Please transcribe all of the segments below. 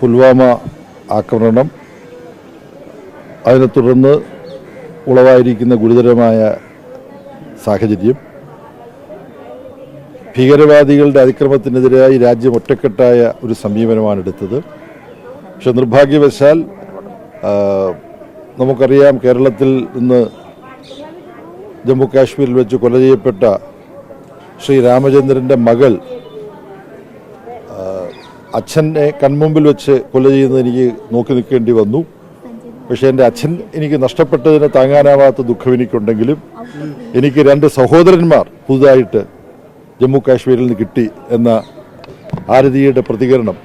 പുൽവാമ ആക്രമണം. അതിനെ തുടർന്ന് ഉളവായിരിക്കുന്ന ഗുരുതരമായ സാഹചര്യം. ഭീകരവാദികളുടെ അതിക്രമത്തിനെതിരായി രാജ്യം ഒറ്റക്കെട്ടായ ഒരു സമീപനമാണ് എടുത്തത്. പക്ഷെ നിർഭാഗ്യവശാൽ നമുക്കറിയാം കേരളത്തിൽ നിന്ന് ജമ്മു കാശ്മീരിൽ വെച്ച് കൊല ചെയ്യപ്പെട്ട ശ്രീ രാമചന്ദ്രന്റെ മകൾ അച്ഛനെ കൺമുമ്പിൽ വെച്ച് കൊല ചെയ്യുന്നത് എനിക്ക് നോക്കി നിൽക്കേണ്ടി വന്നു. പക്ഷെ എന്റെ അച്ഛൻ എനിക്ക് നഷ്ടപ്പെട്ടതിന് താങ്ങാനാവാത്ത ദുഃഖം എനിക്കുണ്ടെങ്കിലും എനിക്ക് രണ്ട് സഹോദരന്മാർ പുതുതായിട്ട് ജമ്മു കാശ്മീരിൽ നിന്ന് കിട്ടി എന്ന ആരതിയുടെ പ്രതികരണം.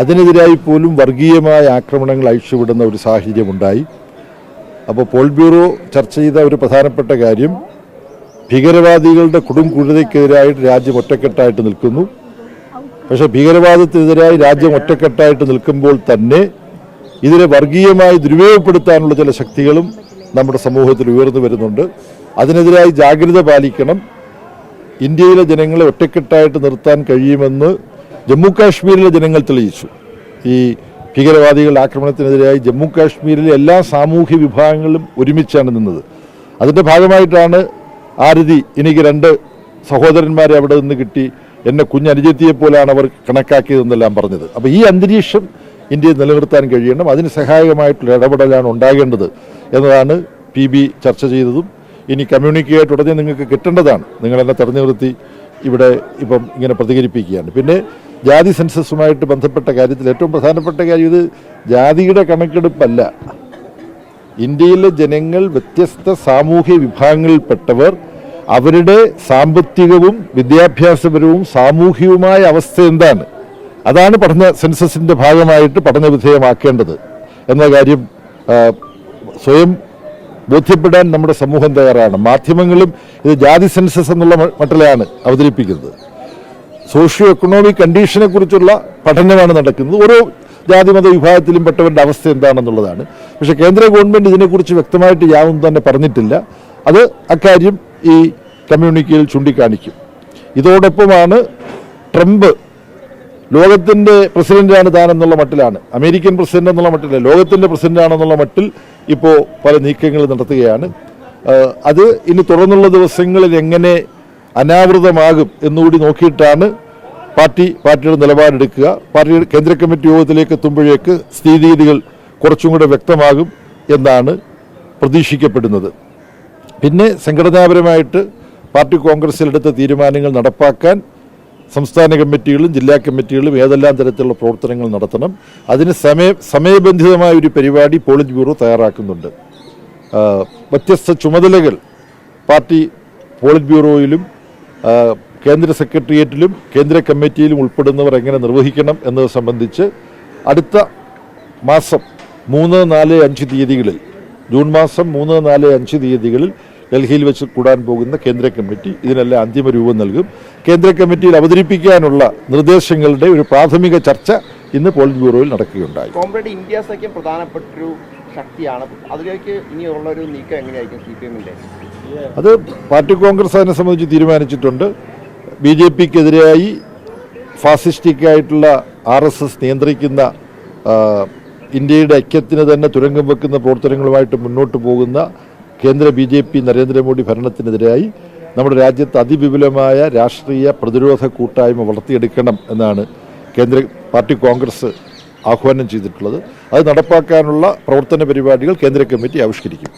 അതിനെതിരായി പോലും വർഗീയമായ ആക്രമണങ്ങൾ അഴിച്ചുവിടുന്ന ഒരു സാഹചര്യമുണ്ടായി. അപ്പോൾ പോൾ ബ്യൂറോ ചർച്ച ചെയ്ത ഒരു പ്രധാനപ്പെട്ട കാര്യം ഭീകരവാദികളുടെ കൊടും ക്രൂരതയ്ക്കെതിരായിട്ട് രാജ്യം ഒറ്റക്കെട്ടായിട്ട് നിൽക്കുന്നു. പക്ഷേ ഭീകരവാദത്തിനെതിരായി രാജ്യം ഒറ്റക്കെട്ടായിട്ട് നിൽക്കുമ്പോൾ തന്നെ ഇതിനെ വർഗീയമായി ദുരുപയോഗപ്പെടുത്താനുള്ള ചില ശക്തികളും നമ്മുടെ സമൂഹത്തിൽ ഉയർന്നു വരുന്നുണ്ട്. അതിനെതിരായി ജാഗ്രത പാലിക്കണം. ഇന്ത്യയിലെ ജനങ്ങളെ ഒറ്റക്കെട്ടായിട്ട് നിർത്താൻ കഴിയുമെന്ന് ജമ്മു കാശ്മീരിലെ ജനങ്ങൾ തെളിയിച്ചു. ഈ ഭീകരവാദികളുടെ ആക്രമണത്തിനെതിരായി ജമ്മു കാശ്മീരിലെ എല്ലാ സാമൂഹ്യ വിഭാഗങ്ങളും ഒരുമിച്ചാണ് നിന്നത്. അതിന്റെ ഭാഗമായിട്ടാണ് ആരതി എനിക്ക് രണ്ട് സഹോദരന്മാരെ അവിടെ നിന്ന് കിട്ടി. എന്നെ കുഞ്ഞനുജത്തിയെ പോലെയാണ് അവർ കണക്കാക്കിയതെന്നെല്ലാം പറഞ്ഞത്. അപ്പോൾ ഈ അന്തരീക്ഷം ഇന്ത്യയിൽ നിലനിർത്താൻ കഴിയണം. അതിന് സഹായകമായിട്ടുള്ള ഇടപെടലാണ് ഉണ്ടാകേണ്ടത് എന്നതാണ് പി ബി ചർച്ച ചെയ്തതും. ഇനി കമ്മ്യൂണിക്കേറ്റ് ഉടനെ നിങ്ങൾക്ക് കിട്ടേണ്ടതാണ്. നിങ്ങൾ എന്നെ തെരഞ്ഞു നിർത്തി ഇവിടെ ഇപ്പം ഇങ്ങനെ പ്രതികരിപ്പിക്കുകയാണ്. പിന്നെ ജാതി സെൻസസുമായിട്ട് ബന്ധപ്പെട്ട കാര്യത്തിൽ ഏറ്റവും പ്രധാനപ്പെട്ട കാര്യം ഇത് ജാതിയുടെ കണക്കെടുപ്പല്ല. ഇന്ത്യയിലെ ജനങ്ങൾ വ്യത്യസ്ത സാമൂഹ്യ വിഭാഗങ്ങളിൽപ്പെട്ടവർ അവരുടെ സാമ്പത്തികവും വിദ്യാഭ്യാസപരവും സാമൂഹികവുമായ അവസ്ഥ എന്താണ്? അതാണ് പഠന സെൻസസിന്റെ ഭാഗമായിട്ട് പഠന വിധേയമാക്കേണ്ടത് എന്ന കാര്യം സ്വയം ബോധ്യപ്പെടാൻ നമ്മുടെ സമൂഹം തയ്യാറാണ്. മാധ്യമങ്ങളും ഇത് ജാതി സെൻസസ് എന്നുള്ള മട്ടിലാണ് അവതരിപ്പിക്കുന്നത്. സോഷ്യോ എക്കണോമിക് കണ്ടീഷനെ കുറിച്ചുള്ള പഠനമാണ് നടക്കുന്നത്. ഓരോ ജാതി മത വിഭാഗത്തിലും പെട്ടവരുടെ അവസ്ഥ എന്താണെന്നുള്ളതാണ്. പക്ഷേ കേന്ദ്ര ഗവൺമെന്റ് ഇതിനെക്കുറിച്ച് വ്യക്തമായിട്ട് യാതൊന്നും തന്നെ പറഞ്ഞിട്ടില്ല. അത് അക്കാര്യം ഈ കമ്മ്യൂണിക്കയിൽ ചൂണ്ടിക്കാണിക്കും. ഇതോടൊപ്പമാണ് ട്രംപ് ലോകത്തിന്റെ പ്രസിഡന്റാണ് താനെന്നുള്ള മട്ടിലാണ്. അമേരിക്കൻ പ്രസിഡന്റ് എന്നുള്ള മട്ടില്ല ലോകത്തിന്റെ പ്രസിഡന്റാണെന്നുള്ള മട്ടിൽ ഇപ്പോൾ പല നീക്കങ്ങൾ നടത്തുകയാണ്. അത് ഇനി തുടർന്നുള്ള ദിവസങ്ങളിൽ എങ്ങനെ അനാവൃതമാകും എന്നുകൂടി നോക്കിയിട്ടാണ് പാർട്ടി പാർട്ടിയുടെ നിലപാടെടുക്കുക. പാർട്ടിയുടെ കേന്ദ്ര കമ്മിറ്റി യോഗത്തിലേക്ക് എത്തുമ്പോഴേക്ക് സ്ഥിതിഗതികൾ കുറച്ചും കൂടെ വ്യക്തമാകും എന്നാണ് പ്രതീക്ഷിക്കപ്പെടുന്നത്. പിന്നെ സംഘടനാപരമായിട്ട് പാർട്ടി കോൺഗ്രസിലെടുത്ത തീരുമാനങ്ങൾ നടപ്പാക്കാൻ സംസ്ഥാന കമ്മിറ്റികളും ജില്ലാ കമ്മിറ്റികളും ഏതെല്ലാം തരത്തിലുള്ള പ്രവർത്തനങ്ങൾ നടത്തണം. അതിന് സമയ സമയബന്ധിതമായ ഒരു പരിപാടി പോളിറ്റ് ബ്യൂറോ തയ്യാറാക്കുന്നുണ്ട്. വ്യത്യസ്ത ചുമതലകൾ പാർട്ടി പോളിറ്റ് ബ്യൂറോയിലും കേന്ദ്ര സെക്രട്ടേറിയറ്റിലും കേന്ദ്ര കമ്മിറ്റിയിലും ഉൾപ്പെടുന്നവർ എങ്ങനെ നിർവഹിക്കണം എന്നത് സംബന്ധിച്ച് അടുത്ത മാസം മൂന്ന് നാല് അഞ്ച് തീയതികളിൽ ജൂൺ മാസം മൂന്ന് നാല് അഞ്ച് തീയതികളിൽ ഡൽഹിയിൽ വെച്ച് കൂടാൻ പോകുന്ന കേന്ദ്ര കമ്മിറ്റി ഇതിനെല്ലാം അന്തിമ രൂപം നൽകും. കേന്ദ്ര കമ്മിറ്റിയിൽ അവതരിപ്പിക്കാനുള്ള നിർദ്ദേശങ്ങളുടെ ഒരു പ്രാഥമിക ചർച്ച ഇന്ന് പോളിറ്റ് ബ്യൂറോയിൽ നടക്കുകയുണ്ടായി. കോമ്രേഡ് ഇന്ത്യ സഖ്യം പ്രധാനപ്പെട്ടൊരു ശക്തിയാണ്. അതിലേക്ക് ഇനിയുള്ള ഒരു നീക്കം എങ്ങനെയായിരിക്കും സി പി എമ്മിന്റെ അത് പാർട്ടി കോൺഗ്രസ് അതിനെ സംബന്ധിച്ച് തീരുമാനിച്ചിട്ടുണ്ട്. ബി ജെ പിക്കെതിരായി ഫാസിസ്റ്റിക്കായിട്ടുള്ള ആർ എസ് എസ് നിയന്ത്രിക്കുന്ന ഇന്ത്യയുടെ ഐക്യത്തിന് തന്നെ തുരങ്കം വെക്കുന്ന പ്രവർത്തനങ്ങളുമായിട്ട് മുന്നോട്ട് പോകുന്ന കേന്ദ്ര ബി ജെ പി നരേന്ദ്രമോദി ഭരണത്തിനെതിരായി നമ്മുടെ രാജ്യത്ത് അതിവിപുലമായ രാഷ്ട്രീയ പ്രതിരോധ കൂട്ടായ്മ വളർത്തിയെടുക്കണം എന്നാണ് കേന്ദ്ര പാർട്ടി കോൺഗ്രസ് ആഹ്വാനം ചെയ്തിട്ടുള്ളത്. അത് നടപ്പാക്കാനുള്ള പ്രവർത്തന പരിപാടികൾ കേന്ദ്ര കമ്മിറ്റി ആവിഷ്കരിക്കും.